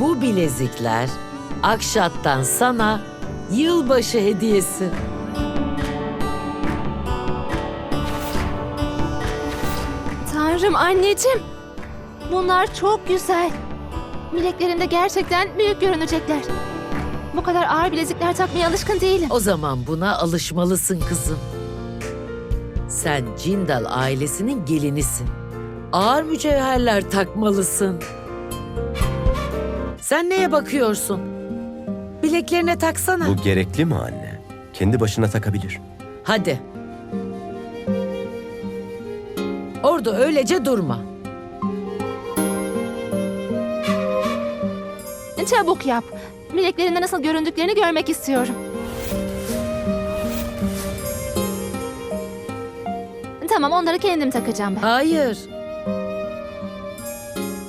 Bu bilezikler Akşat'tan sana yılbaşı hediyesi. Tanrım anneciğim. Bunlar çok güzel. Bileklerimde gerçekten büyük görünecekler. Bu kadar ağır bilezikler takmaya alışkın değilim. O zaman buna alışmalısın kızım. Sen Cindal ailesinin gelinisin. Ağır mücevherler takmalısın. Sen neye bakıyorsun? Bileklerine taksana. Bu gerekli mi anne? Kendi başına takabilir. Hadi. Orada öylece durma. Çabuk yap. Bileklerinde nasıl göründüklerini görmek istiyorum. Tamam onları kendim takacağım ben. Hayır.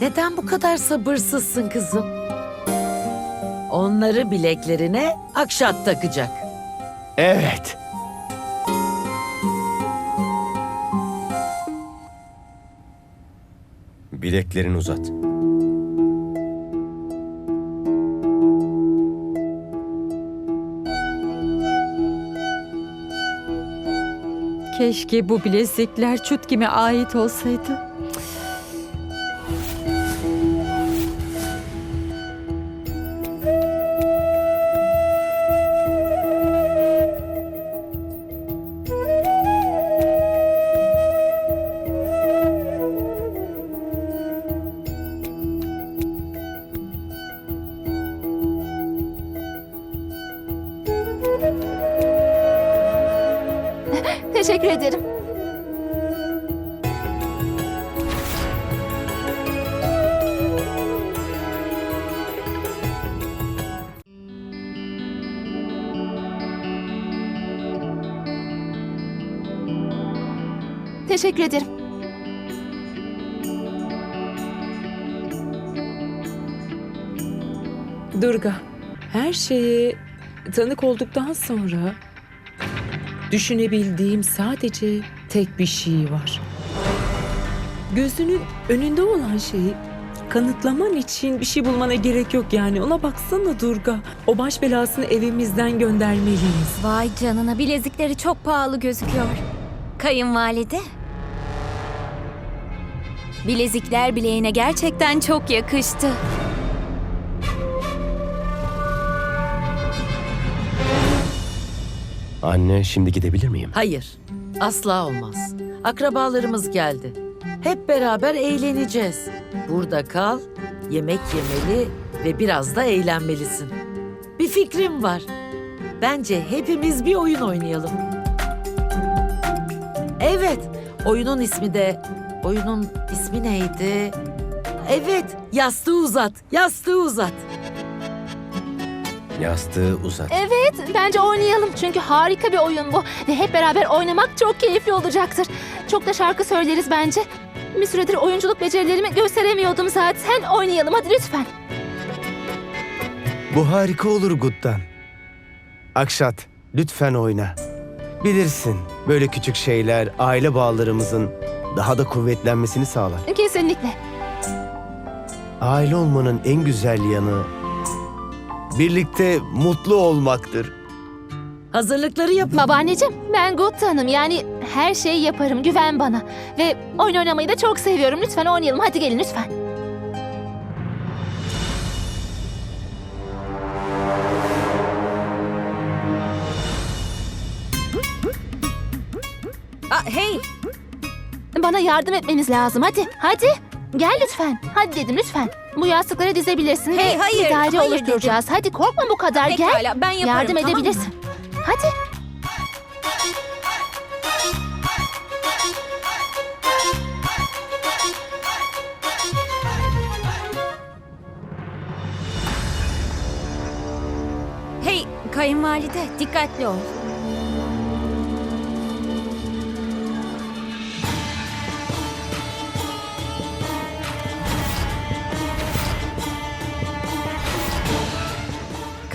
Neden bu kadar sabırsızsın kızım? Onları bileklerine Akşat takacak. Evet. Bileklerini uzat. Keşke bu bilezikler Çutkim'e ait olsaydı. Teşekkür ederim. Teşekkür ederim. Durga, her şeye tanık olduktan sonra düşünebildiğim sadece tek bir şey var. Gözünün önünde olan şeyi kanıtlaman için bir şey bulmana gerek yok yani. Ona baksana Durga. O baş belasını evimizden göndermeliyiz. Vay canına bilezikleri çok pahalı gözüküyor. Kayınvalide. Bilezikler bileğine gerçekten çok yakıştı. Anne şimdi gidebilir miyim? Hayır, asla olmaz. Akrabalarımız geldi. Hep beraber eğleneceğiz. Burada kal, yemek yemeli ve biraz da eğlenmelisin. Bir fikrim var. Bence hepimiz bir oyun oynayalım. Evet, oyunun ismi de... Oyunun ismi neydi? Evet, yastığı uzat, yastığı uzat. Yastığı uzat. Evet, bence oynayalım. Çünkü harika bir oyun bu. Ve hep beraber oynamak çok keyifli olacaktır. Çok da şarkı söyleriz bence. Bir süredir oyunculuk becerilerimi gösteremiyordum zaten. Oynayalım hadi lütfen. Bu harika olur Gut'tan. Akşat, lütfen oyna. Bilirsin, böyle küçük şeyler aile bağlarımızın daha da kuvvetlenmesini sağlar. Kesinlikle. Aile olmanın en güzel yanı birlikte mutlu olmaktır. Hazırlıkları yapın. Babaanneciğim, ben Good Hanım. Yani her şeyi yaparım. Güven bana. Ve oyun oynamayı da çok seviyorum. Lütfen oynayalım. Hadi gelin lütfen. Aa, hey, Bana yardım etmeniz lazım. Hadi, hadi. Gel lütfen. Hadi dedim lütfen. Bu yastıkları dizebilirsin. Hey, ve hayır, bir daire hayır oluşturacağız. Hadi korkma bu kadar. Gel. pekala ben yaparım Yardım tamam mı? edebilirsin. Hadi. Hey kayınvalide dikkatli ol.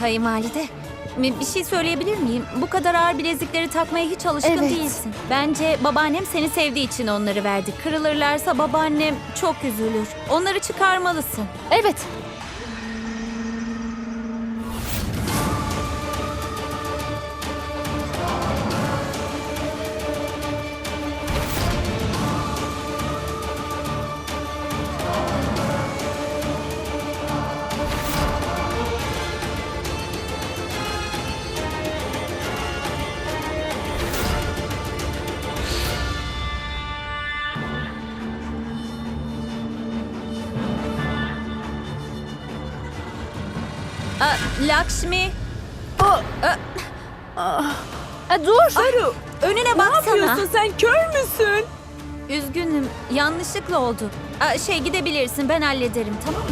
Kayınvalide bir bir şey söyleyebilir miyim? Bu kadar ağır bilezikleri takmaya hiç alışkın Evet. değilsin. Bence babaannem seni sevdiği için onları verdi. Kırılırlarsa babaannem çok üzülür. Onları çıkarmalısın. Evet. Aa, Lakshmi, E, dur. Saru önüne ne baksana. yapıyorsun sen kör müsün? Üzgünüm, yanlışlıkla oldu. Aa, şey gidebilirsin, ben hallederim, tamam mı?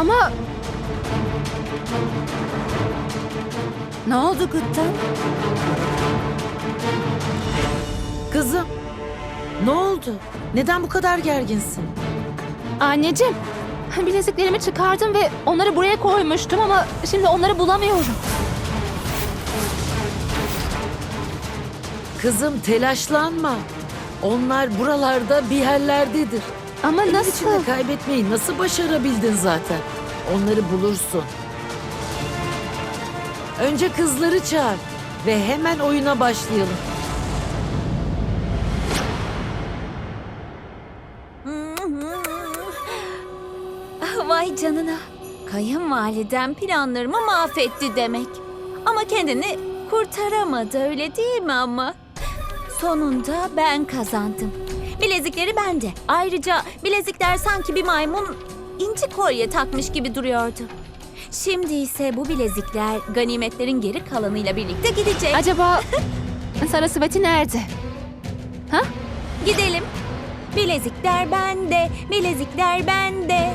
Ama Ne oldu Guttan? Kızım, ne oldu? Neden bu kadar gerginsin? anneciğim bileziklerimi çıkardım ve onları buraya koymuştum ama şimdi onları bulamıyorum. Kızım telaşlanma. Onlar buralarda bir yerlerdedir. Ama Elin nasıl? içinde kaybetmeyi nasıl başarabildin zaten? Onları bulursun. Önce kızları çağır ve hemen oyuna başlayalım. Vay canına. Kayınvalidem planlarımı mahvetti demek. Ama kendini kurtaramadı öyle değil mi ama? Sonunda ben kazandım. Bilezikleri bende. Ayrıca bilezikler sanki bir maymun inci kolye takmış gibi duruyordu. Şimdi ise bu bilezikler ganimetlerin geri kalanıyla birlikte gidecek. Acaba Sarasvati nerede? Gidelim. Bilezikler bende, bilezikler bende.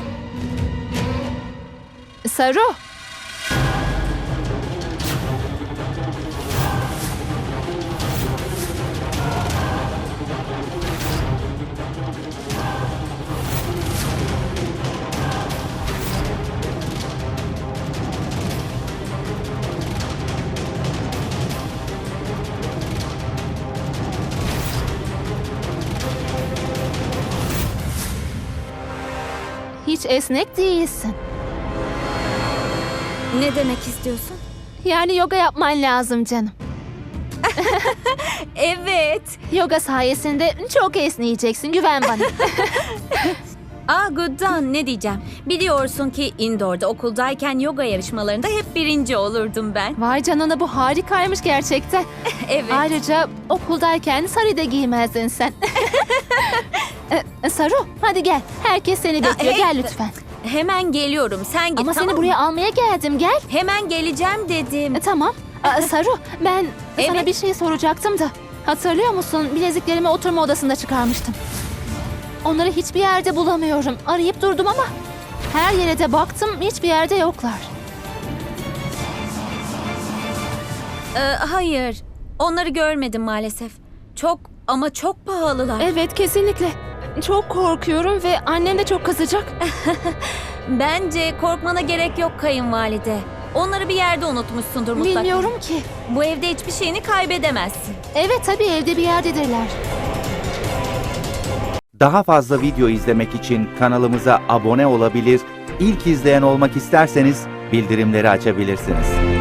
Saru. Hiç esnek değilsin. Ne demek istiyorsun? Yani yoga yapman lazım canım. Evet. Yoga sayesinde çok esneyeceksin güven bana. Aa Guddan ne diyeceğim? Biliyorsun ki indoor'da okuldayken yoga yarışmalarında hep birinci olurdum ben. Vay canına bu harikaymış gerçekten. Evet. Ayrıca okuldayken sarı da giymezdin sen. E, Saru hadi gel. Herkes seni bekliyor. hey, Gel lütfen. Hemen geliyorum. Sen git Ama tamam seni mı? buraya almaya geldim. Gel. Hemen geleceğim dedim. E, tamam. Aa, Saru ben sana Evet. bir şey soracaktım da. Hatırlıyor musun? Bileziklerimi oturma odasında çıkarmıştım. Onları hiçbir yerde bulamıyorum. Arayıp durdum ama her yere de baktım hiçbir yerde yoklar. Ee, hayır. Onları görmedim maalesef. Çok ama çok pahalılar. Evet kesinlikle. Çok korkuyorum ve annem de çok kızacak. Bence korkmana gerek yok kayınvalide. Onları bir yerde unutmuşsundur mutlaka. Bilmiyorum ki. Bu evde hiçbir şeyini kaybedemezsin. Evet tabii evde bir yerdedirler. Daha fazla video izlemek için kanalımıza abone olabilir, ilk izleyen olmak isterseniz bildirimleri açabilirsiniz.